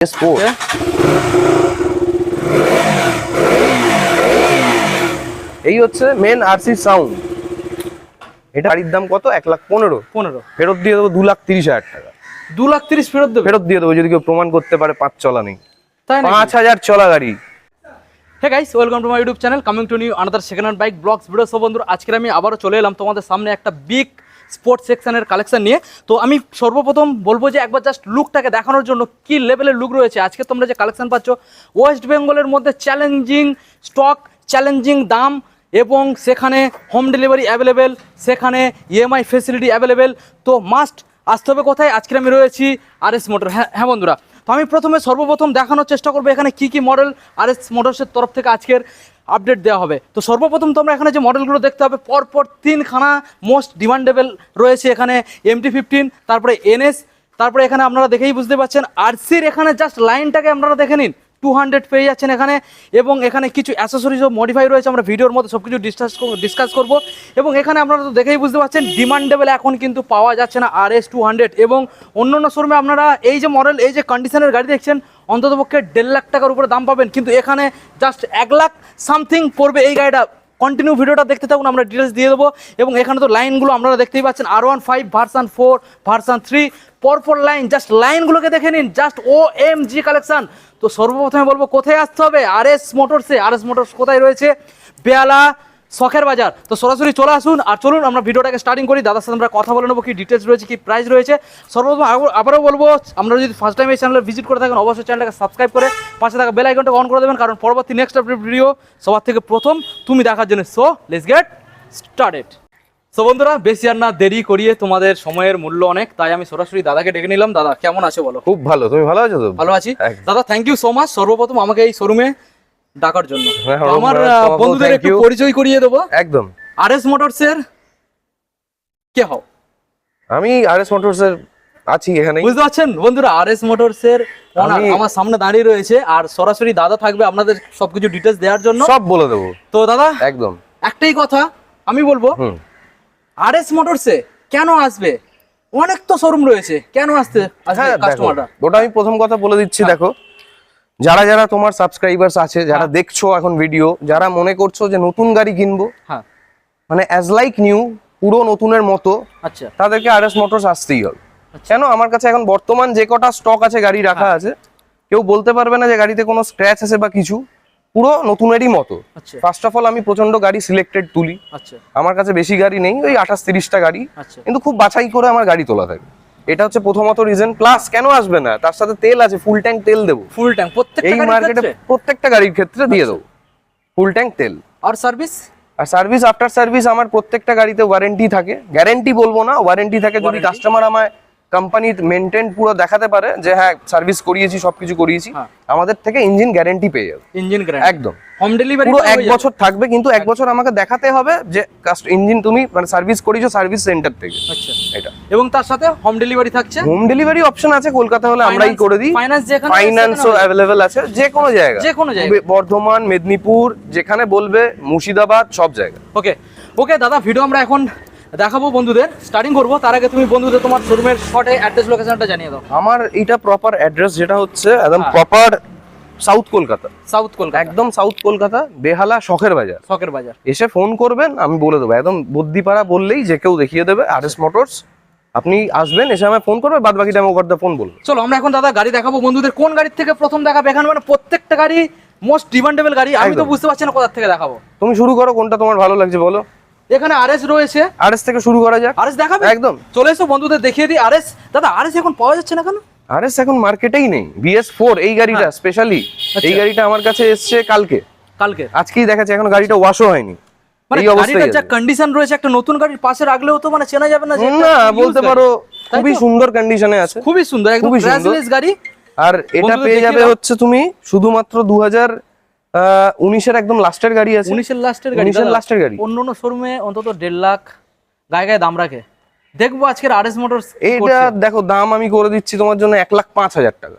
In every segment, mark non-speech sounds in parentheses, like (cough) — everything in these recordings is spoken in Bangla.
স্পোর্ট এই হচ্ছে মেন আরসি সাউন্ড এটা গাড়ির দাম কত? এক লাখ পনেরো। পনেরো। ফেরত দিয়ে দেবো দু লাখ তিরিশ হাজার টাকা। দু লাখ তিরিশ ফেরত দেবে? ফেরত দিয়ে দেবো যদি কেউ প্রমাণ করতে পারে পাঁচ চলা নেই। তাই না পাঁচ হাজার চলা গাড়ি। Hey guys welcome to my YouTube channel coming to new another second hand bike vlogs video সব বন্ধুরা আজকে আমি আবারও চলে এলাম তোমাদের সামনে একটা বিগ স্পোর্টস সেকশনের কালেকশন নিয়ে। তো আমি সর্বপ্রথম বলব যে একবার জাস্ট লুকটাকে দেখানোর জন্য কি লেভেলের লুক রয়েছে। আজকে তোমরা যে কালেকশন পাচ্ছ ওয়েস্ট বেঙ্গলের মধ্যে চ্যালেঞ্জিং স্টক চ্যালেঞ্জিং দাম এবং সেখানে হোম ডেলিভারি অ্যাভেলেবেল সেখানে ইএমআই ফেসিলিটি অ্যাভেলেবেল তো মাস্ট আসতে হবে কোথায়? আজকে আমি রয়েছি আর এস মোটর হ্যাঁ হ্যাঁ বন্ধুরা, তো আমি প্রথমে সর্বপ্রথম দেখানোর চেষ্টা করব এখানে কি কি মডেল আর এস মোটরসের তরফ থেকে আজকের। আপডেট দেওয়া হবে। তো সর্বপ্রথম তোমরা এখানে যে মডেলগুলো দেখতে হবে, পরপর তিনখানা মোস্ট ডিমান্ডেবল রয়েছে এখানে এমটি ফিফটিন তারপরে এনএস তারপরে এখানে আপনারা দেখেই বুঝতে পারছেন আরসির এখানে জাস্ট লাইনটাকে আপনারা দেখে নিন। টু হান্ড্রেড পেয়ে যাচ্ছেন এখানে। এবং এখানে কিছু অ্যাসেসরিজও মডিফাই রয়েছে। আমরা ভিডিওর মধ্যে সব কিছু ডিসকাস ডিসকাস করব। এবং এখানে আপনারা তো দেখেই বুঝতে পারছেন ডিমান্ডেবল এখন কিন্তু পাওয়া যাচ্ছে না আর এস টু হান্ড্রেড এবং অন্য অন্য শোরুমে আপনারা এই যে মডেল এই যে কন্ডিশনের গাড়ি দেখছেন, অন্ততপক্ষে দেড় লাখ টাকার উপরে দাম পাবেন। কিন্তু এখানে জাস্ট এক লাখ সামথিং পড়বে এই গাড়িটা। কন্টিনিউ ভিডিওটা দেখতে থাকুন, আমরা ডিটেলস দিয়ে দেবো। এবং এখানে তো লাইনগুলো আপনারা দেখতেই পাচ্ছেন আর one five version four version three পরপর লাইন জাস্ট লাইনগুলোকে দেখে নিন just O M G collection তো সর্বপ্রথমে বলব, কোথায় আসতে হবে? আর এস মোটরসে আর এস মোটরস কোথায় রয়েছে? বেয়ালা শখের বাজার। তো সরাসরি চলে আসুন আর চলুন আমরা ভিডিওটাকে স্টার্টিং করি। দাদার সাথে আমরা কথা বলে নেব কি ডিটেলস রয়েছে কি প্রাইস রয়েছে। সর্বপ্রথম আবার- আবারও বলব আমরা যদি ফার্স্ট টাইম এই চ্যানেলে ভিজিট করে থাকেন অবশ্যই চ্যানেলটাকে সাবস্ক্রাইব করে পাশে থাকা বেল আইকনটা অন করে দেবেন কারণ পরবর্তী নেক্সট আপডেট ভিডিও সবার থেকে প্রথম তুমি দেখার জন্য। So let's get started so বন্ধুরা বেশি আর না দেরি করিয়ে তোমাদের সময়ের মূল্য অনেক তাই আমি সরাসরি দাদাকে ডেকে নিলাম। দাদা কেমন আছে বলো? খুব ভালো তুমি ভালো আছো তো? ভালো আছি। দাদা থ্যাংক ইউ সো মাচ সর্বপ্রথম আমাকে এই শোরুমে ডাকার জন্য। হ্যাঁ, আমার তোমাকেও আহ, thank বন্ধুদের একটু পরিচয় করিয়ে দেবো। একদম। আর এস মোটরসের কে হও? আমি আর এস মোটরস এর আছি এখানে বুঝতে পারছেন? বন্ধুরা আর এস মোটরসের আমি- আমার সামনে দাঁড়িয়ে রয়েছে। আর সরাসরি দাদা থাকবে আপনাদের সবকিছু ডিটেলস দেওয়ার জন্য। সব বলে দেবো। তো দাদা একদম। একটাই কথা আমি বলব আর এস মোটরসে কেন আসবে? অনেক তো শোরুম রয়েছে। কেন আসতে আসবে হ্যাঁ কাস্টমাররা ওটা আমি প্রথম কথা বলে দিচ্ছি দেখো। যারা যারা তোমার সাবস্ক্রাইবার্স আছে যারা দেখছ এখন ভিডিও যারা মনে করছ যে নতুন গাড়ি কিনবো হ্যাঁ। মানে অ্যাজ লাইক নিউ পুরো নতুনের মতো আচ্ছা। তাদেরকে আর এস মোটরস আসতেই হবে। কেন? আমার কাছে এখন বর্তমান যে কটা স্টক আছে গাড়ি রাখা আছে কেউ বলতে পারবে না যে গাড়িতে কোনো স্ক্র্যাচ আছে বা কিছু পুরো নতুনেরই মতো। আচ্ছা। ফার্স্ট অফ অল আমি প্রচণ্ড গাড়ি সিলেক্টেড তুলি। আচ্ছা। আমার কাছে বেশি গাড়ি নেই ওই আঠাশ তিরিশটা গাড়ি আচ্ছা। কিন্তু খুব বাছাই করে আমার গাড়ি তোলা থাকে। এটা হচ্ছে প্রথমত রিজন প্লাস কেন আসবে না? তার সাথে তেল আছে ফুল ট্যাঙ্ক তেল দেবো। ফুল ট্যাঙ্ক প্রত্যেকটা এই মার্কেটে প্রত্যেকটা গাড়ির ক্ষেত্রে দিয়ে দেবো। ফুল ট্যাঙ্ক তেল। আর সার্ভিস আর সার্ভিস আফটার সার্ভিস আমার প্রত্যেকটা গাড়িতে ওয়ারেন্টি থাকে। গ্যারেন্টি বলব না ওয়ারেন্টি থাকে যদি কাস্টমার আমায় কোম্পানি মেনটেন পুরো দেখাতে পারে যে হ্যাঁ সার্ভিস করিয়েছি সবকিছু করিয়েছি। হ্যাঁ। আমাদের থেকে ইঞ্জিন গ্যারেন্টি পেয়ে যাবে। ইঞ্জিন একদম। হোম ডেলিভারি পুরো এক বছর থাকবে কিন্তু এক বছর আমাকে দেখাতে হবে যে ইঞ্জিন তুমি মানে সার্ভিস করিয়েছো সার্ভিস সেন্টার থেকে। আচ্ছা। এটা। এবং তার সাথে হোম ডেলিভারি থাকছে? হোম ডেলিভারি অপশন আছে কলকাতা হলে আমরাই করে দিই। ফাইন্যান্স যেখানে ফাইন্যান্সও অ্যাভেলেবেল আছে যে কোনো জায়গা। যে কোনো জায়গা। বর্ধমান মেদিনীপুর যেখানে বলবে মুর্শিদাবাদ সব জায়গা। ওকে ওকে দাদা ভিডিও আমরা এখন দেখাবো বন্ধুদের। স্টার্টিং করব তার আগে তুমি বন্ধুদের তোমার শোরুমের শর্টে অ্যাড্রেস লোকেশনটা জানিয়ে দাও। আমার এটা প্রপার অ্যাড্রেস যেটা হচ্ছে একদম। Proper south Kolkata south Kolkata একদম সাউথ কলকাতা বেহালা শখের বাজার। শখের বাজার। এসে ফোন করবেন আমি বলে দেবো। একদম বদ্যিপাড়া বললেই যে কেউ দেখিয়ে দেবে আর এস মোটরস আপনি আসবেন এসে আমায় ফোন করবে বাদ বাকিটা আমি ওভার দ্য ফোন বলব। চলো আমরা এখন দাদা গাড়ি দেখাবো। বন্ধুদের কোন গাড়ির থেকে প্রথম দেখাবো এখানে মানে প্রত্যেকটা গাড়ি মোস্ট ডিমান্ডেবল গাড়ি। আমি তো বুঝতে পারছি না কোথা থেকে দেখাবো। তুমি শুরু করো কোনটা তোমার ভালো লাগছে বলো। এখানে আরএস রয়েছে। আর এস থেকে শুরু করা যাক। আরএস দেখাবে? একদম। চলে এসো বন্ধুদের দেখিয়ে দিই। আরএস দাদা আরএস এখন পাওয়া যাচ্ছে না কেন? আর এস এখন মার্কেটেই নেই। বিএস ফোর এই গাড়িটা হ্যাঁ। স্পেশালি এই গাড়িটা আমার কাছে এসছে কালকে। কালকে? আজকেই দেখাচ্ছে এখন গাড়িটা ওয়াশও হয়নি। মানে গাড়িটার যা কন্ডিশন রয়েছে একটা নতুন গাড়ির পাশে রাখলেও তো মানে চেনা যাবে না না বলতে পারো খুবই? সুন্দর কন্ডিশনে আছে। খুবই সুন্দর একদম ক্র্যাশলেস গাড়ি। আর এটা পেয়ে যাবে হচ্ছে তুমি শুধুমাত্র দু হাজার উনিশের একদম লাস্টের গাড়ি আছে। উনিশের লাস্টের গাড়ি উনিশের। লাস্টের গাড়ি। অন্য অন্য শোরুমে অন্তত দেড় লাখ গায়ে গায়ে দাম রাখে। দেখব আজকের আরএস মোটরস এইটা দেখো দাম আমি করে দিচ্ছি তোমার জন্য এক লাখ পাঁচ হাজার টাকা।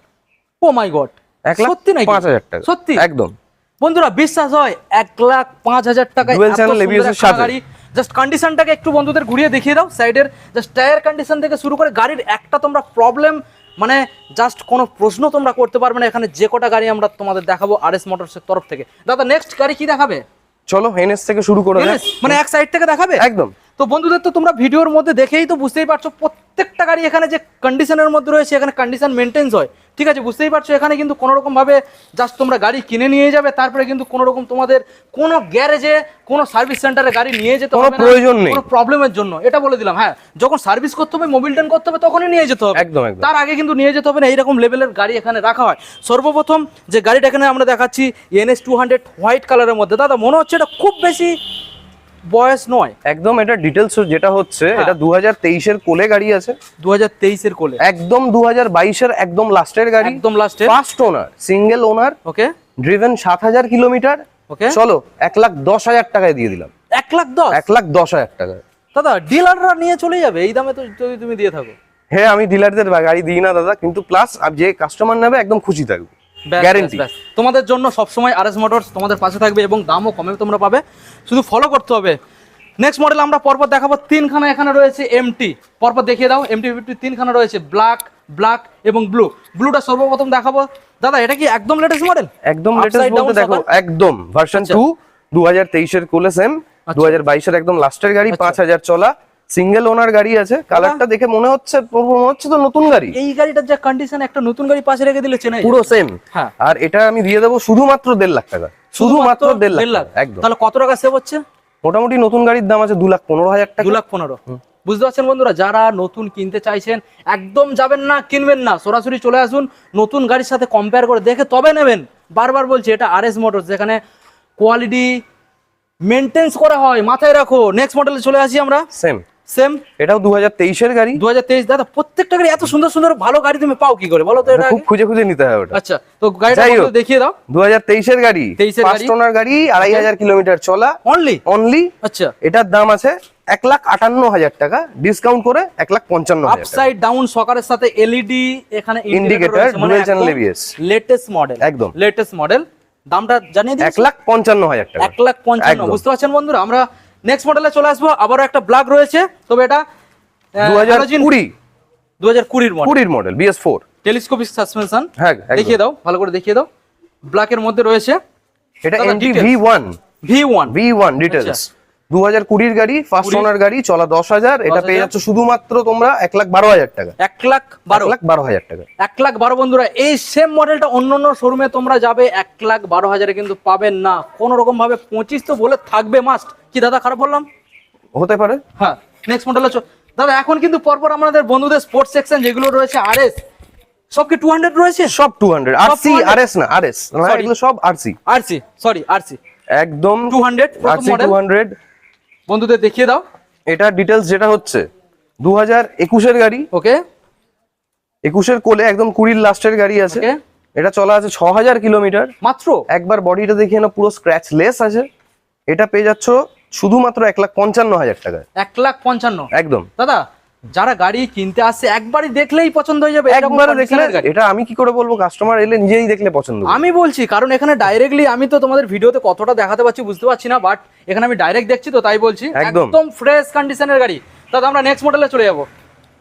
Oh my god. এক লাখ সত্যি নাকি? পাঁচ হাজার টাকা। সত্যি? একদম। বন্ধুরা বিশ্বাস হয় এক লাখ পাঁচ হাজার টাকা। গাড়ি। জাস্ট কন্ডিশনটাকে একটু বন্ধুদের ঘুরিয়ে দেখিয়ে দাও। সাইডের জাস্ট টায়ার কন্ডিশন থেকে শুরু করে গাড়ির একটা তোমরা প্রবলেম মানে জাস্ট কোনো প্রশ্ন তোমরা করতে পারবে না এখানে যে কটা গাড়ি আমরা তোমাদের দেখাবো আর এস মোটরসের তরফ থেকে। দাদা নেক্সট গাড়ি কি দেখাবে? চলো এনএস থেকে শুরু করে। মানে এক সাইড থেকে দেখাবে? একদম। তো বন্ধুদের তো তোমরা ভিডিওর মধ্যে দেখেই তো বুঝতেই পারছ প্রত্যেকটা গাড়ি এখানে যে কন্ডিশনের মধ্যে রয়েছে এখানে কন্ডিশন মেনটেন্স হয়। ঠিক আছে বুঝতেই পারছ এখানে কিন্তু কোনো রকম ভাবে জাস্ট তোমরা গাড়ি কিনে নিয়ে যাবে তারপরে কিন্তু কোনো রকম তোমাদের কোনো গ্যারেজে কোনো সার্ভিস সেন্টারে গাড়ি নিয়ে যেতে হবে প্রয়োজন নেই। কোনো প্রবলেমের জন্য এটা বলে দিলাম হ্যাঁ যখন সার্ভিস করতে হবে মোবিল টেন করতে হবে তখনই নিয়ে যেতে হবে একদম, একদম। তার আগে কিন্তু নিয়ে যেতে হবে না এইরকম লেভেলের গাড়ি এখানে রাখা হয় সর্বপ্রথম যে গাড়িটা এখানে আমরা দেখাচ্ছি এনএস টু হান্ড্রেড হোয়াইট কালারের মধ্যে দাদা মনে হচ্ছে এটা খুব বেশি বয়স নয়। একদম এটা ডিটেলস যেটা হচ্ছে হ্যাঁ। এটা দু হাজার তেইশের কোলে গাড়ি আছে। দু হাজার তেইশের কোলে। একদম দু হাজার বাইশের একদম লাস্টের গাড়ি। একদম লাস্টে first owner single owner okay driven সাত হাজার কিলোমিটার। ওকে চলো এক লাখ দশ হাজার টাকায় দিয়ে দিলাম। এক লাখ দশ? এক লাখ দশ হাজার টাকায় দাদা ডিলাররা নিয়ে চলে যাবে এই দামে তো যদি তুমি দিয়ে থাকো। হ্যাঁ আমি ডিলারদের গাড়ি দিই না দাদা। কিন্তু প্লাস যে কাস্টমার নেবে একদম খুশি থাকবে। গ্যারেন্টি। তোমাদের জন্য সবসময় আর এস মোটরস তোমাদের পাশে থাকবে এবং দামও কমে তোমরা পাবে। শুধু ফলো করতে হবে। নেক্সট মডেল আমরা পরপর দেখাবো। তিনখানা এখানে রয়েছে এমটি পরপর দেখিয়ে দাও এমটি ফিফটি তিনখানা রয়েছে। ব্ল্যাক ব্ল্যাক এবং ব্লু ব্লুটা সর্বপ্রথম দেখাবো। দাদা এটা কি একদম লেটেস্ট মডেল একদম লেটেস্ট বলতে দেখো একদম। ভার্সন আচ্ছা। টু দু হাজার তেইশের কোলে সেম দু হাজার বাইশের একদম লাস্টের গাড়ি আচ্ছা। পাঁচ হাজার চলা। সিঙ্গেল ওনার গাড়ি আছে কালারটা দেখে মনে হচ্ছে মনে হচ্ছে তো নতুন গাড়ি। এই গাড়িটার যে কন্ডিশন একটা নতুন গাড়ি পাশে রেখে দিলে চেনাই পুরো সেম হ্যাঁ। আর এটা আমি দিয়ে দেবো শুধুমাত্র দেড় লাখ টাকা। শুধুমাত্র দেড় লাখ একদম। তাহলে কত টাকা সেভ হচ্ছে? মোটামুটি নতুন গাড়ির দাম আছে দু লাখ পনেরো হাজার টাকা। দু লাখ পনেরো। বুঝতে পারছেন বন্ধুরা যারা নতুন কিনতে চাইছেন একদম যাবেন না কিনবেন না সরাসরি চলে আসুন নতুন গাড়ির সাথে কম্পেয়ার করে দেখে তবে নেবেন। বারবার বলছি এটা আর এস মোটরস যেখানে কোয়ালিটি মেনটেন্স করা হয় মাথায় রাখো। নেক্সট মডেলে চলে আসি আমরা। সেম সেম এটাও দু হাজার তেইশের গাড়ি। দু হাজার তেইশ দাদা প্রত্যেকটা গাড়ি এত সুন্দর সুন্দর ভালো গাড়ি তুমি পাও কি করে? বলো তো এটা খুব খুঁজে খুঁজে নিতে হবে আচ্ছা তো গাড়িটা দেখিয়ে দাও। দু হাজার তেইশের গাড়ি 23 এর ফার্স্ট গাড়ি। ওনার গাড়ি আড়াই হাজার কিলোমিটার চলা। অনলি অনলি আচ্ছা। এটার দাম আছে এক লাখ আটান্ন হাজার টাকা। ডিসকাউন্ট করে এক লাখ পঞ্চান্ন আপসাইড ডাউন সকারের সাথে এলইডি এখানে লেটেস্ট মডেল একদম। লেটেস্ট মডেল দামটা জানিয়ে এক লাখ পঞ্চান্ন হাজার টাকা। এক লাখ পঞ্চান্ন। বুঝতে পারছেন বন্ধুরা? আমরা নেক্সট মডেলে চলে আসব আবারও একটা ব্ল্যাক রয়েছে তবে এটা দু হাজার কুড়ি। দু হাজার কুড়ির মডেল কুড়ির model BS four telescopic suspension হ্যাঁ। দেখিয়ে দাও ভালো করে দেখিয়ে দাও। ব্ল্যাকের মধ্যে রয়েছে। এটা। V one V one V one details দু কুড়ির গাড়ি ফার্স্ট ওনার গাড়ি চলা দশ হাজার এটা পেয়ে যাচ্ছে শুধুমাত্র তোমরা এক লাখ বারো হাজার টাকা। এক লাখ বারো। লাখ বারো হাজার টাকা। এক লাখ বারো বন্ধুরা এই সেম মডেলটা অন্য অন্য শোরুমে তোমরা যাবে এক লাখ বারো হাজারে কিন্তু পাবেন না। কোনো রকম ভাবে পঁচিশ তো বলে থাকবে মাস্ট কি দাদা খারাপ বললাম? হতে পারে। হ্যাঁ নেক্সট মডেল হচ্ছে দাদা এখন কিন্তু পরপর আমাদের বন্ধুদের স্পোর্টস সেকশন যেগুলো রয়েছে আর এস সব টু হান্ড্রেড রয়েছে? সব two hundred R C R S না আরএস মানে এগুলো সব R C R C sorry R C একদম টু 200 টু হান্ড্রেড বন্ধুদের দেখিয়ে দাও। এটা ডিটেলস যেটা হচ্ছে দু হাজার একুশের গাড়ি। ওকে। একুশের কোলে একদম কুড়ির লাস্টের গাড়ি আছে। এটা চলা আছে ছ হাজার কিলোমিটার। মাত্র? একবার বডিটা দেখিয়ে না পুরো স্ক্র্যাচ লেস আছে। এটা পেয়ে যাচ্ছ শুধুমাত্র এক লাখ পঞ্চান্ন হাজার টাকা এক লাখ পঞ্চান্ন। একদম। দাদা যারা গাড়ি কিনতে আসছে একবারই দেখলেই পছন্দ হয়ে যাবে একবারে দেখলে। এটা আমি কি করে বলব? কাস্টমার এলে নিজেই দেখলে পছন্দ আমি বলছি কারণ এখানে ডাইরেক্টলি আমি তো তোমাদের ভিডিওতে কতটা দেখাতে পারছি বুঝতে পারছি না বাট এখানে আমি ডাইরেক্ট দেখছি তো তাই বলছি একদম। ফ্রেশ কন্ডিশনের গাড়ি। দাদা আমরা নেক্সট মডেলে চলে যাব।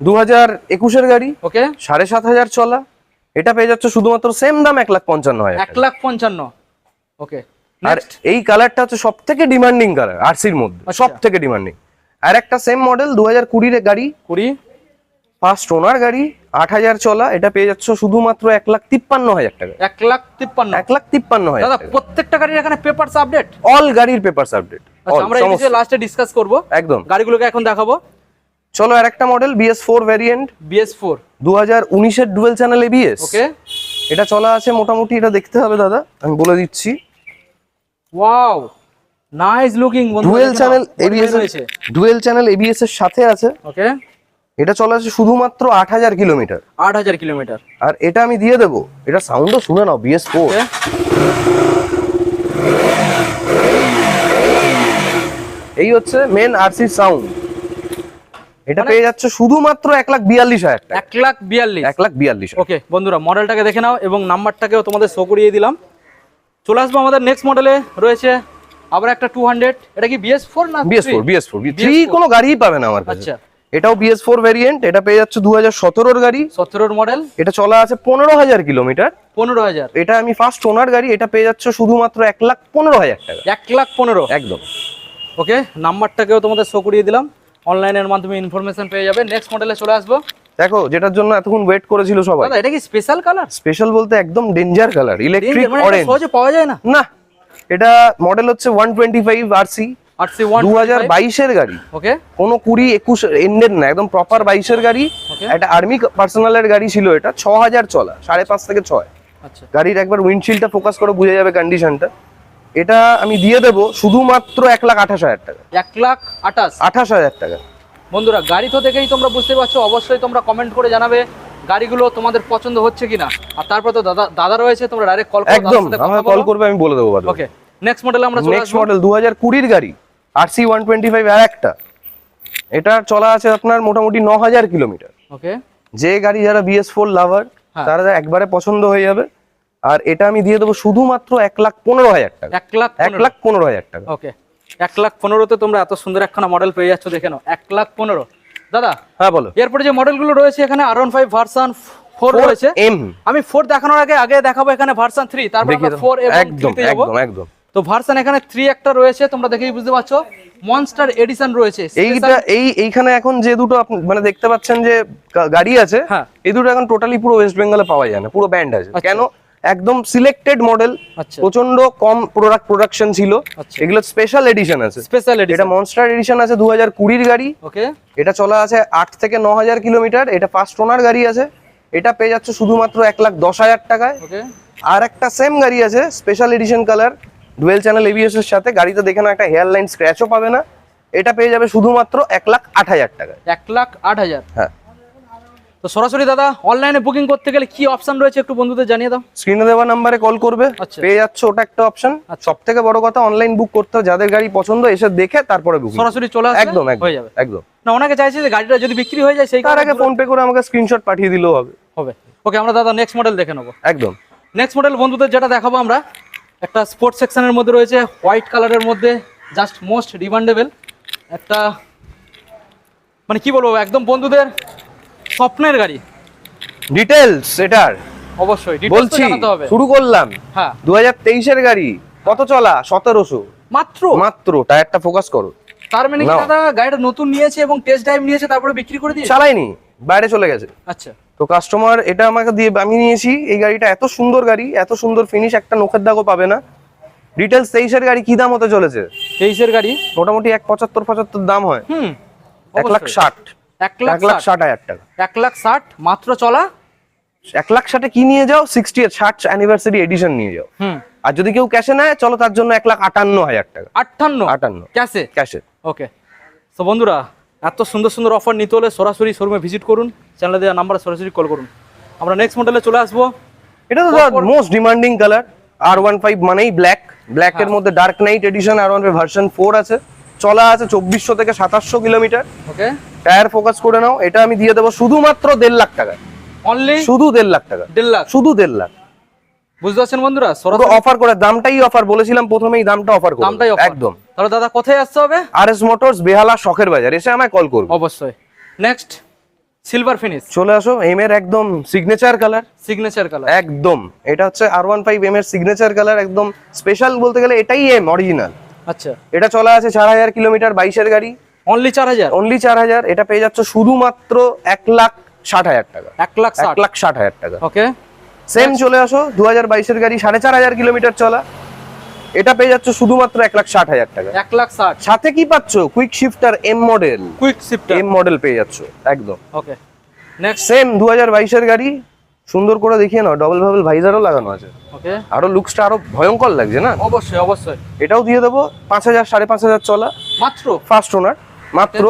দু হাজার একুশের গাড়ি ওকে। সাড়ে সাত হাজার চলা এটা পেয়ে যাচ্ছে শুধুমাত্র সেম দাম এক লাখ পঞ্চান্ন হাজার এক লাখ পঞ্চান্ন। ওকে আর এই কালারটা হচ্ছে সব থেকে ডিমান্ডিং কালার আরসির মধ্যে। সব থেকে ডিমান্ডিং আর একটা সেম মডেল দু হাজার কুড়ির গাড়ি। কুড়ি। ফার্স্ট ওনার গাড়ি আট হাজার চলা এটা পেয়ে যাচ্ছ শুধুমাত্র এক লাখ তিপ্পান্ন হাজার টাকা। এক লাখ তিপ্পান্ন। এক লাখ তিপ্পান্ন হাজার দাদা প্রত্যেকটা গাড়ির এখানে পেপারস আপডেট অল গাড়ির পেপারস আপডেট আচ্ছা আমরা এই বিষয়ে লাস্টে ডিসকাস করব। একদম। গাড়িগুলোকে এখন দেখাবো। চলো আর একটা model BS four variant BS four দু হাজার উনিশের ডুয়েল চ্যানেল এবিএস ওকে এটা চলা আছে মোটামুটি এটা দেখতে হবে দাদা আমি বলে দিচ্ছি। Wow nice looking dual channel ABS রয়েছে ডুয়েল চ্যানেল এবিএস এর সাথে আছে। ওকে এটা চলে আছে শুধুমাত্র আট হাজার কিলোমিটার। আট হাজার কিলোমিটার। আর এটা আমি দিয়ে দেবো। এটা সাউন্ডও শুনে নাও বিএস ফোর এই হচ্ছে মেন আরসি সাউন্ড এটা পেয়ে যাচ্ছে শুধুমাত্র এক লাখ বিয়াল্লিশ হাজার টাকা। এক লাখ বিয়াল্লিশ। এক লাখ বিয়াল্লিশ। ওকে বন্ধুরা মডেলটাকে দেখে নাও এবং নাম্বারটাকেও তোমাদের শো করিয়ে দিলাম। চলে আসব আমাদের নেক্সট মডেলে রয়েছে আবার একটা টু হান্ড্রেড এটা কি বিএস ফোর না BS four BS four three কোনো গাড়িই পাবে না আমার কাছে। আচ্ছা। এটাও বিএস ভেরিয়েন্ট এটা পেয়ে যাচ্ছে দু হাজার সতেরোর গাড়ি। সতেরোর মডেল এটা চলা আছে পনেরো হাজার কিলোমিটার। পনেরো হাজার। এটা আমি ফার্স্ট ওনার গাড়ি এটা পেয়ে যাচ্ছে শুধুমাত্র এক লাখ পনেরো হাজার টাকা। এক লাখ পনেরো। একদম। ওকে নাম্বারটাকেও তোমাদের শো করিয়ে দিলাম। অনলাইনের মাধ্যমে ইনফরমেশন পেয়ে যাবে। নেক্সট মডেলে চলে আসব। দেখো যেটার জন্য এতক্ষণ ওয়েট করেছিল সবাই। দাদা এটা কি স্পেশাল কালার স্পেশাল বলতে একদম ডেঞ্জার কালার ইলেকট্রিক অরেঞ্জ সহজে পাওয়া যায় না? না এটা মডেল হচ্ছে ওয়ান টোয়েন্টি ফাইভ আরসি দু হাজার বাইশের গাড়ি। ওকে কোনো কুড়ি একুশ এন্ডের না একদম প্রপার বাইশের গাড়ি. একটা আর্মি পার্সোনালের গাড়ি ছিল এটা ছ হাজার চলা সাড়ে পাঁচ থেকে ছয়। আচ্ছা। গাড়ির একবার উইন্ডশিল্ডটা ফোকাস করে বোঝা যাবে কন্ডিশনটা এটা আমি দিয়ে দেবো শুধুমাত্র এক লাখ আঠাশ হাজার টাকা। এক লাখ আঠাশ। আঠাশ হাজার টাকা। বন্ধুরা গাড়ি তো দেখেই তোমরা বুঝতে পারছ অবশ্যই তোমরা কমেন্ট করে জানাবে গাড়িগুলো তোমাদের পছন্দ হচ্ছে কিনা। আর তারপর তো দাদা দাদা রয়েছে তোমরা ডাইরেক্ট কল একদম কল করবে আমি বলে দেবো ওকে নেক্সট মডেল আমরা নেক্সট মডেল দু হাজার কুড়ির গাড়ি R C one twenty five আর একটা। এটা চলা আছে আপনার মোটামুটি ন হাজার কিলোমিটার। ওকে যে গাড়ি যারা বিএস ফোর লাভার হ্যাঁ। তারা একবারে পছন্দ হয়ে যাবে। আর এটা আমি দিয়ে দেবো শুধুমাত্র এক লাখ পনেরো হাজার টাকা। এক লাখ এক লাখ পনেরো হাজার টাকা। ওকে এক লাখ পনেরোতে তোমরা এত সুন্দর একখানা মডেল পেয়ে যাচ্ছ দেখে নাও। এক লাখ পনেরো। দাদা হ্যাঁ বলো। এরপরে যে মডেলগুলো রয়েছে এখানে R one five version four রয়েছে। এম আমি ফোর দেখানোর আগে আগে দেখাবো এখানে ভার্সান থ্রি তারপর। ফোর একদম একদম একদম। তো ভার্সান এখানে থ্রি একটা রয়েছে তোমরা দেখেই বুঝতে পারছ। মনস্টার এডিশন রয়েছে। এইটা এই এইখানে এখন যে দুটো আপনি মানে দেখতে পাচ্ছেন যে গাড়ি আছে হ্যাঁ। এই দুটো এখন টোটালি পুরো ওয়েস্ট বেঙ্গলে পাওয়া যায় না পুরো ব্যান্ড আছে। আচ্ছা। কেন? একদম সিলেক্টেড মডেল প্রচণ্ড কম প্রোডাক্ট প্রোডাকশন ছিল। আচ্ছা। এগুলো স্পেশাল এডিশন আছে। স্পেশাল এটা মনস্টার এডিশন আছে দু হাজার কুড়ির গাড়ি। ওকে এটা চলা আছে আট থেকে ন হাজার কিলোমিটার। এটা ফার্স্ট ওনার গাড়ি আছে। এটা পেয়ে যাচ্ছে শুধুমাত্র এক লাখ দশ হাজার টাকায়। ওকে আর একটা সেম গাড়ি আছে special edition colour dual channel ABS এর সাথে গাড়িতে দেখে না একটা হেয়ার লাইন স্ক্র্যাচও পাবে না। এটা পেয়ে যাবে শুধুমাত্র এক লাখ আট হাজার টাকায়। এক লাখ আট হাজার? হ্যাঁ। তো সরাসরি দাদা অনলাইনে বুকিং করতে গেলে কি অপশন রয়েছে একটু বন্ধুদের জানিয়ে দাও? স্ক্রিনে দেওয়া নাম্বারে কল করবে আচ্ছা। পেয়ে যাচ্ছে ওটা একটা অপশন আচ্ছা। সব থেকে বড় কথা অনলাইন বুক করতে যাদের গাড়ি পছন্দ এসে দেখে তারপরে বুক সরাসরি চলে আসবে একদম হয়ে যাবে। একদম। না ওনাকে চাইছে যে গাড়িটা যদি বিক্রি হয়ে যায় সেই তার আগে ফোন পে করে আমাকে স্ক্রিনশট পাঠিয়ে দিলেও হবে। হবে। ওকে আমরা দাদা নেক্সট মডেল দেখে নেব। একদম। নেক্সট মডেল বন্ধুদের যেটা দেখাবো আমরা একটা স্পোর্টস সেকশনের মধ্যে রয়েছে হোয়াইট কালারের মধ্যে জাস্ট মোস্ট ডিমান্ডেবল একটা মানে কি বলব একদম বন্ধুদের স্বপ্নের গাড়ি। ডিটেলস এটার। অবশ্যই বলছি শুরু করলাম। হ্যাঁ। দু হাজার তেইশের গাড়ি কত চলা? সতেরোশো। মাত্র? মাত্র টায়ারটা ফোকাস করো। তার মানে কি দাদা গাড়িটা নতুন নিয়েছে এবং টেস্ট ড্রাইভ নিয়েছে তারপরে বিক্রি করে দিয়েছে? চালাইনি বাইরে চলে গেছে। আচ্ছা। তো কাস্টমার এটা আমাকে দিয়ে আমি নিয়েছি এই গাড়িটা এত সুন্দর গাড়ি এত সুন্দর ফিনিশ একটা নখের দাগও পাবে না। ডিটেলস তেইশের গাড়ি কি দাম হতে চলেছে? তেইশের গাড়ি? মোটামুটি এক পঁচাত্তর পঁচাত্তর দাম হয়। হুম এক লাখ ষাট। এক লাখ লাখ ষাট। হাজার টাকা। এক লাখ ষাট মাত্র চলা? এক লাখ ষাটে কি নিয়ে যাও? সিক্সটি ষাট অ্যানিভার্সারি এডিশন নিয়ে যাও। হুম। আর যদি কেউ ক্যাশে নেয় চলো তার জন্য এক লাখ আটান্ন হাজার টাকা। আটান্ন? আটান্ন। ক্যাশে ক্যাশে ওকে তো বন্ধুরা এত সুন্দর সুন্দর অফার নিতে হলে সরাসরি শোরুমে ভিজিট করুন চ্যানেলে দেওয়া নাম্বারে সরাসরি কল করুন। আমরা নেক্সট মডেলে চলে আসব। এটা তো most demanding colour R one five মানেই ব্ল্যাক ব্ল্যাক এর হ্যাঁ। মধ্যে dark knight edition R one five version four আছে। চলা আছে চব্বিশশো থেকে সাতাশশো কিলোমিটার। ওকে। টায়ার ফোকাস করে নাও। এটা আমি দিয়ে দেবো শুধুমাত্র দেড় লাখ টাকা অনলি শুধু দেড় লাখ টাকা। দেড় লাখ। শুধু দেড় লাখ। বুঝতে পারছেন বন্ধুরা? সরাসরি অফার করে দামটাই অফার বলেছিলাম প্রথমেই দামটা অফার করে দামটাই। একদম। তাহলে দাদা কোথায় আসতে হবে? আর এস মোটরস বেহালা শখের বাজার। এসে আমায় কল করবে। অবশ্যই। নেক্সট সিলভার ফিনিশ চলে আসো এম এর একদম সিগনেচার কালার সিগনেচার কালার একদম। এটা হচ্ছে আর ওয়ান ফাইভ এম এর সিগনেচার কালার একদম স্পেশাল বলতে গেলে এটাই এম অরিজিনাল আচ্ছা। এটা চলা আছে চার হাজার কিলোমিটার বাইশের গাড়ি। অনলি চার হাজার? অনলি চার হাজার। এটা পেয়ে যাচ্ছে শুধুমাত্র এক লাখ ষাট হাজার টাকা। এক লাখ এক লাখ ষাট হাজার টাকা। ওকে সেম চলে আসো দু হাজার বাইশের গাড়ি সাড়ে চার হাজার কিলোমিটার চলা। এটা পেয়ে যাচ্ছ শুধুমাত্র এক লাখ ষাট হাজার টাকা। এক লাখ ষাট। সাথে কি পাচ্ছ? Quick shifter M model quick shifter M model পেয়ে যাচ্ছ একদম। ওকে নেক্সট সেম দু হাজার বাইশের গাড়ি সুন্দর করে দেখিয়ে নাও ডবল ভাবল ভাইজারও লাগানো আছে। ওকে আরও লুকসটা আরও ভয়ঙ্কর লাগছে না? অবশ্যই অবশ্যই। এটাও দিয়ে দেবো পাঁচ হাজার সাড়ে পাঁচ হাজার চলা। মাত্র? ফার্স্ট ওনার মাত্র।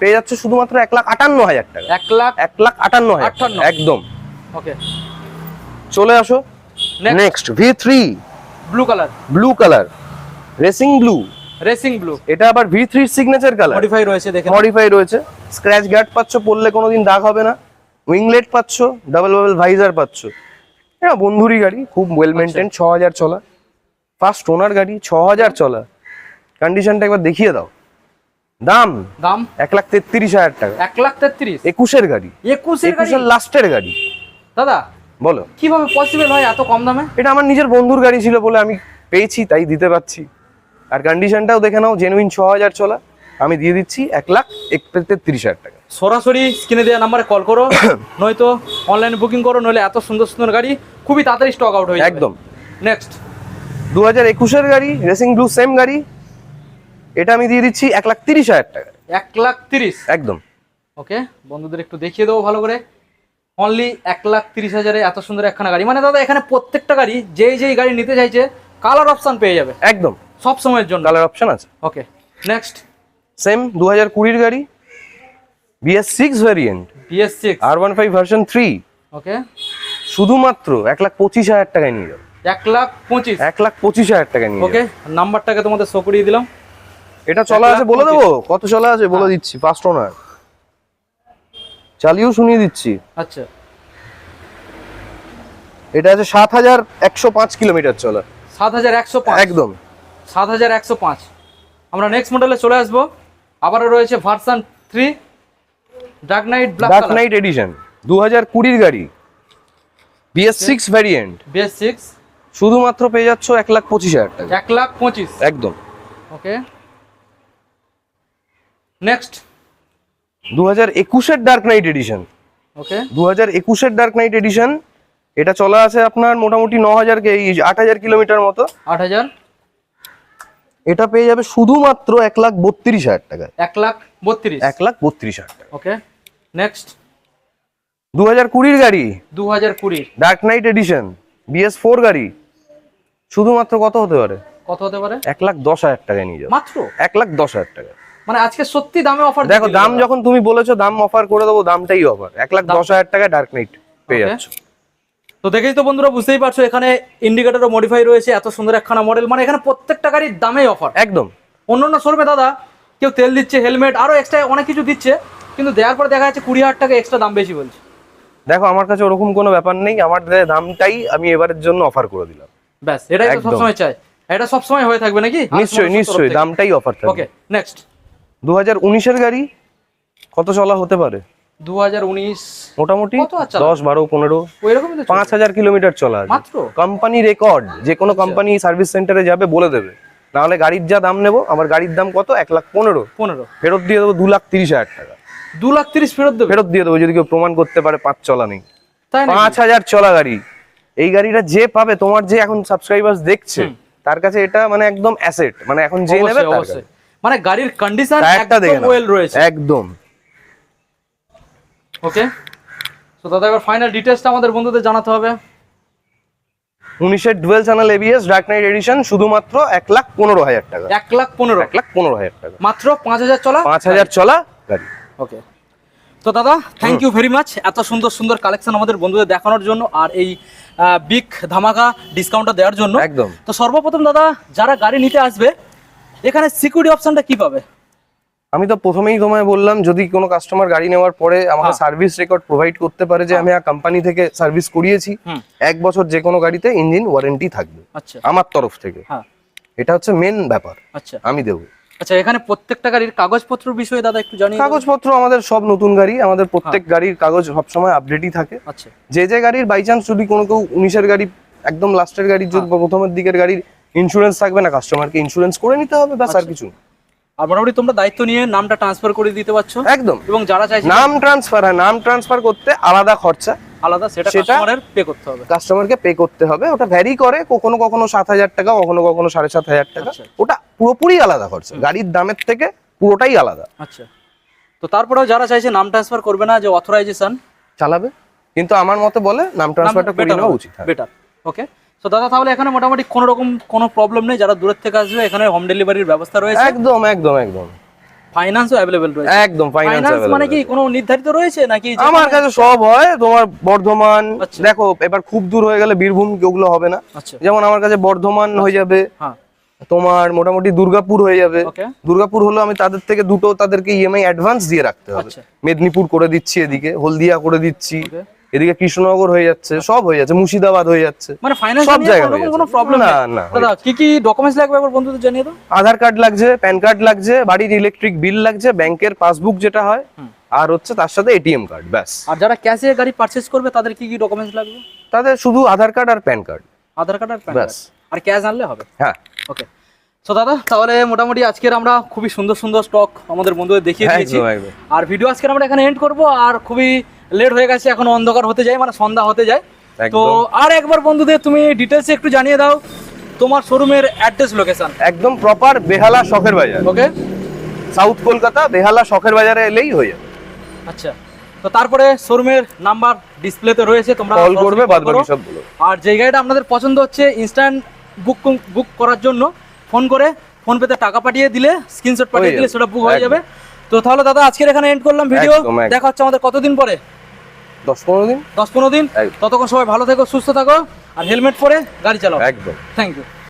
পেয়ে যাচ্ছে শুধুমাত্র এক লাখ আটান্ন হাজার টাকা। এক লাখ এক লাখ আটান্ন হাজার একদম। ওকে চলে আসো। Next V three blue colour blue colour racing blue racing blue এটা আবার V three signature colour modify রয়েছে দেখেন মডিফাই রয়েছে। স্ক্র্যাচ গার্ড পাচ্ছ পড়লে কোনোদিন দাগ হবে না। উইংলেট পাচ্ছ ডাবল বাবল ভাইজার পাচ্ছ। হ্যাঁ বন্ধুরই গাড়ি খুব ওয়েল মেনটেন ছ হাজার চলা। ফার্স্ট ওনার গাড়ি ছ হাজার চলা। কন্ডিশনটা একবার দেখিয়ে দাও। দাম? দাম? এক লাখ তেত্রিশ হাজার টাকা। এক লাখ তেত্রিশ? একুশের গাড়ি। একুশের গাড়ি? একুশের লাস্টের গাড়ি। দাদা বলো। কীভাবে পসিবল হয় এত কম দামে? এটা আমার নিজের বন্ধুর গাড়ি ছিল বলে আমি পেয়েছি তাই দিতে পারছি। আর কন্ডিশনটাও দেখে নাও জেনুইন ছ হাজার চলা। আমি দিয়ে দিচ্ছি এক লাখ এক তেত্রিশ হাজার টাকা। সরাসরি স্ক্রিনে দেওয়া নাম্বারে কল করো। (coughs) নয়তো অনলাইনে বুকিং করো নইলে এত সুন্দর সুন্দর গাড়ি খুবই তাড়াতাড়ি স্টক আউট হয়ে একদম। নেক্সট দু হাজার একুশের গাড়ি রেসিং ব্লু সেম গাড়ি। এটা আমি দিয়ে দিচ্ছি এক লাখ তিরিশ হাজার টাকা। এক লাখ তিরিশ। একদম। ওকে বন্ধুদের একটু দেখিয়ে দেবো ভালো করে। অনলি এক লাখ তিরিশ হাজারে এত সুন্দর একখানা গাড়ি। মানে দাদা এখানে প্রত্যেকটা গাড়ি যেই যেই গাড়ি নিতে চাইছে কালার অপশন পেয়ে যাবে। একদম। সব সময়ের জন্য। কালার অপশন আছে। ওকে নেক্সট সেম দু হাজার কুড়ির গাড়ি BS six variant BS six R one five version three okay শুধুমাত্র এক লাখ পঁচিশ হাজার টাকায় নিয়ে যাবে। এক লাখ পঁচিশ। এক লাখ পঁচিশ হাজার টাকায় নিয়ে ওকে নাম্বারটাকে তোমাদের শো করিয়ে দিলাম। এটা চলা আছে বলে দেবো? কত চলা আছে? বলে হ্যাঁ। দিচ্ছি ফার্স্ট ওনার চালিয়েও শুনিয়ে দিচ্ছি। আচ্ছা। এটা আছে সাত হাজার একশো পাঁচ কিলোমিটার চলা। সাত হাজার একশো একদম। সাত হাজার একশো পাঁচ। আমরা নেক্সট মডেলে চলে আসব। আবারও রয়েছে version three dark knight dark knight edition দু হাজার কুড়ির গাড়ি। BS six variant BS six শুধুমাত্র পেয়ে যাচ্ছ এক লাখ পঁচিশ হাজার টাকা। এক লাখ পঁচিশ। একদম। ওকে নেক্সট দু হাজার একুশের ডার্ক নাইট এডিশন ওকে। দু হাজার একুশের ডার্ক নাইট এডিশন এটা চলা আছে আপনার মোটামুটি ন হাজার আট হাজার কিলোমিটার মতো। আট হাজার। এটা পেয়ে যাবে শুধুমাত্র এক লাখ বত্রিশ হাজার টাকায়। এক লাখ বত্রিশ। এক লাখ বত্রিশ হাজার টাকা ওকে নেক্সট দু হাজার কুড়ির গাড়ি। দু হাজার কুড়ি dark knight edition BS four গাড়ি। শুধুমাত্র কত হতে পারে? কত হতে পারে? এক লাখ দশ হাজার টাকায় নিয়ে যাবে। মাত্র? এক লাখ দশ হাজার টাকা মানে আজকে সত্যি দামে অফার দেখো দাম যখন তুমি বলেছ দাম অফার করে দেবো দামটাই অফার এক লাখ দশ হাজার টাকায় ডার্ক নাইট পেয়ে. যাচ্ছ। তো দেখেই তো বন্ধুরা বুঝতেই পারছ এখানে ইন্ডিকেটরও মডিফাই রয়েছে এত সুন্দর একখানা মডেল মানে এখানে প্রত্যেকটা গাড়ির দামেই অফার একদম। অন্যান্য শোরুমে দাদা কেউ তেল দিচ্ছে হেলমেট আরও এক্সট্রা অনেক কিছু দিচ্ছে কিন্তু দেওয়ার পরে দেখা যাচ্ছে কুড়ি হাজার টাকা এক্সট্রা দাম বেশি বলছে। দেখো আমার কাছে ওরকম কোনো ব্যাপার নেই আমার দামটাই আমি এবারের জন্য অফার করে দিলাম। ব্যাস এটাই তো সবসময় চাই। এটা সবসময় হয়ে থাকবে নাকি? নিশ্চয়ই নিশ্চয়ই দামটাই অফার থাকবে। ওকে নেক্সট দু হাজার উনিশের গাড়ি কত চলা হতে পারে? দু হাজার উনিশ মোটামুটি? দশ বারো পনেরো তো পাঁচ হাজার কিলোমিটার চলা মাত্র? কোম্পানি রেকর্ড যে কোনো কোম্পানি সার্ভিস সেন্টারে যাবে বলে দেবে। নাহলে গাড়ির যা দাম নেব আমার গাড়ির দাম কত? এক লাখ পনেরো। পনেরো। ফেরত দিয়ে দেবো দু লাখ তিরিশ হাজার টাকা। দু লাখ তিরিশ ফেরত দেবে? ফেরত দিয়ে দেবো যদি কেউ প্রমাণ করতে পারে পাঁচ চলা নেই। পাঁচ হাজার চলা গাড়ি। এই গাড়িটা যে পাবে তোমার যে এখন সাবস্ক্রাইবার্স দেখছে তার কাছে এটা মানে একদম অ্যাসেট মানে এখন যে নেবে তার অবশ্যই। মানে গাড়ির কন্ডিশন একদম ওয়েল রয়েছে। একদম। ওকে তো দাদা এবার ফাইনাল ডিটেলসটা আমাদের বন্ধুদের জানাতে হবে। উনিশের dual channel ABS dark knight edition শুধুমাত্র এক লাখ পনেরো হাজার টাকা। এক লাখ পনেরো। এক লাখ পনেরো হাজার টাকা। মাত্র পাঁচ হাজার চলা? পাঁচ হাজার চলা গাড়ি। ওকে তো দাদা থ্যাংক ইউ ভেরি মাচ এত সুন্দর সুন্দর কালেকশন আমাদের বন্ধুদের দেখানোর জন্য আর এই বিগ ধামাকা ডিসকাউন্টটা দেওয়ার জন্য। একদম। তো সর্বপ্রথম দাদা যারা গাড়ি নিতে আসবে এখানে সিকিউরিটি অপশনটা কি পাবে? আমি তো প্রথমেই তোমায় বললাম যদি কোনো কাস্টমার গাড়ি নেওয়ার পরে আমাকে হ্যাঁ। সার্ভিস রেকর্ড প্রোভাইড করতে পারে যে আমি কোম্পানি থেকে সার্ভিস করিয়েছি এক বছর যে কোনো গাড়িতে ইঞ্জিন ওয়ারেন্টি থাকবে। আচ্ছা। আমার তরফ থেকে। হ্যাঁ। এটা হচ্ছে মেন ব্যাপার। আচ্ছা। আমি দেবো। আচ্ছা এখানে প্রত্যেকটা গাড়ির কাগজপত্র বিষয়ে দাদা একটু জানিয়ে কাগজপত্র আমাদের সব নতুন গাড়ি আমাদের প্রত্যেক গাড়ির কাগজ সবসময় আপডেটই থাকে। আচ্ছা। যে যে গাড়ির বাই চান্স যদি কোনো কেউ উনিশের গাড়ি একদম লাস্টের গাড়ির হ্যাঁ। প্রথমের দিকের গাড়ির ইন্স্যুরেন্স থাকবে না কাস্টমারকে ইন্স্যুরেন্স করে নিতে হবে ব্যাস আর আচ্ছা। কিছু। আর মোটামুটি তোমরা দায়িত্ব নিয়ে নামটা ট্রান্সফার করে দিতে পারছ। একদম। এবং যারা চাইছে নাম ট্রান্সফার হয় নাম ট্রান্সফার করতে আলাদা খরচা। আলাদা সেটা সেটা- কাস্টমারের পে করতে হবে। কাস্টমারকে পে করতে হবে। ওটা ভ্যারি করে কখনো কখনো সাত হাজার টাকা কখনো কখনো সাড়ে সাত হাজার টাকা। আচ্ছা। ওটা পুরোপুরি আলাদা খরচা। গাড়ির দামের থেকে পুরোটাই আলাদা। আচ্ছা। তো তারপরেও যারা চাইছে নাম ট্রান্সফার করবে না যে অথরাইজেশন চালাবে। কিন্তু আমার মতে বলে নাম ট্রান্সফারটা করে নেওয়া উচিত। বেটার ওকে তো দাদা তাহলে এখানে মোটামুটি কোনো রকম কোনো প্রবলেম নেই যারা দূরের থেকে আসবে এখানে হোম ডেলিভারির ব্যবস্থা রয়েছে? একদম একদম একদম। ফাইন্যান্সও অ্যাভেলেবেল রয়েছে? একদম ফাইন্যান্স মানে কি কোনো নির্ধারিত রয়েছে? নাকি আমার কাছে সব হয় তোমার বর্ধমান আচ্ছা। দেখো এবার খুব দূর হয়ে গেলে বীরভূম ওগুলো হবে না। আচ্ছা। যেমন আমার কাছে বর্ধমান হয়ে যাবে হ্যাঁ। তোমার মোটামুটি দুর্গাপুর হয়ে যাবে। দুর্গাপুর হলো আমি তাদের থেকে দুটো তাদেরকে ইএমআই অ্যাডভান্স দিয়ে রাখতে হবে। আচ্ছা। মেদিনীপুর করে দিচ্ছি এদিকে হলদিয়া করে দিচ্ছি। এদিকে কৃষ্ণনগর হয়ে যাচ্ছে সব হয়ে যাচ্ছে মুর্শিদাবাদ হয়ে যাচ্ছে। মানে ফাইন্যান্স সব জায়গায় কোনো প্রবলেম না, না, দাদা কি কি ডকুমেন্টস লাগবে একবার বন্ধুদের জানিয়ে দাও? আধার কার্ড লাগছে প্যান কার্ড লাগছে বাড়ির ইলেকট্রিক বিল লাগছে ব্যাংকের পাসবুক যেটা হয় আর হচ্ছে তার সাথে এটিএম কার্ড ব্যাস। আর যারা ক্যাশে গাড়ি পারচেজ করবে তাদের কি কি ডকুমেন্টস লাগবে? তাদের শুধু আধার কার্ড আর প্যান কার্ড। আধার কার্ড আর প্যান ব্যাস। কার্ড। আর ক্যাশ আনলে হবে? হ্যাঁ। ওকে সো দাদা তাহলে মোটামুটি আজকের আমরা খুবই সুন্দর সুন্দর স্টক আমাদের বন্ধুদের দেখিয়ে দিয়েছি। আর ভিডিও আজকে আমরা এখানে এন্ড করব আর খুবই লেট হয়ে গেছে এখন অন্ধকার হতে যায় মানে সন্ধ্যা হতে যায়। তো আর একবার বন্ধুদের তুমি ডিটেলসে একটু জানিয়ে দাও তোমার শোরুমের অ্যাড্রেস লোকেশন একদম প্রপার বেহালা শখের বাজার। ওকে সাউথ কলকাতা বেহালা শখের বাজারে এলেই হয়ে যাবে। আচ্ছা। তো তারপরে শোরুমের নাম্বার ডিসপ্লেতে রয়েছে তোমরা কল করবে বাদ। বাকি সব বলো। আর যে গাড়িটা আপনাদের পছন্দ হচ্ছে ইনস্ট্যান্ট বুক বুক করার জন্য ফোন করে ফোন পেতে টাকা পাঠিয়ে দিলে স্ক্রিনশট পাঠিয়ে দিলে সেটা বুক হয়ে যাবে। তো তাহলে দাদা আজকের এখানে এন্ড করলাম ভিডিও। দেখা হচ্ছে আমাদের কতদিন পরে? দশ পনেরো দিন? দশ পনেরো দিন ততক্ষণ সবাই ভালো থাকো সুস্থ থাকো আর হেলমেট পরে গাড়ি চালাও। একদম। Thank you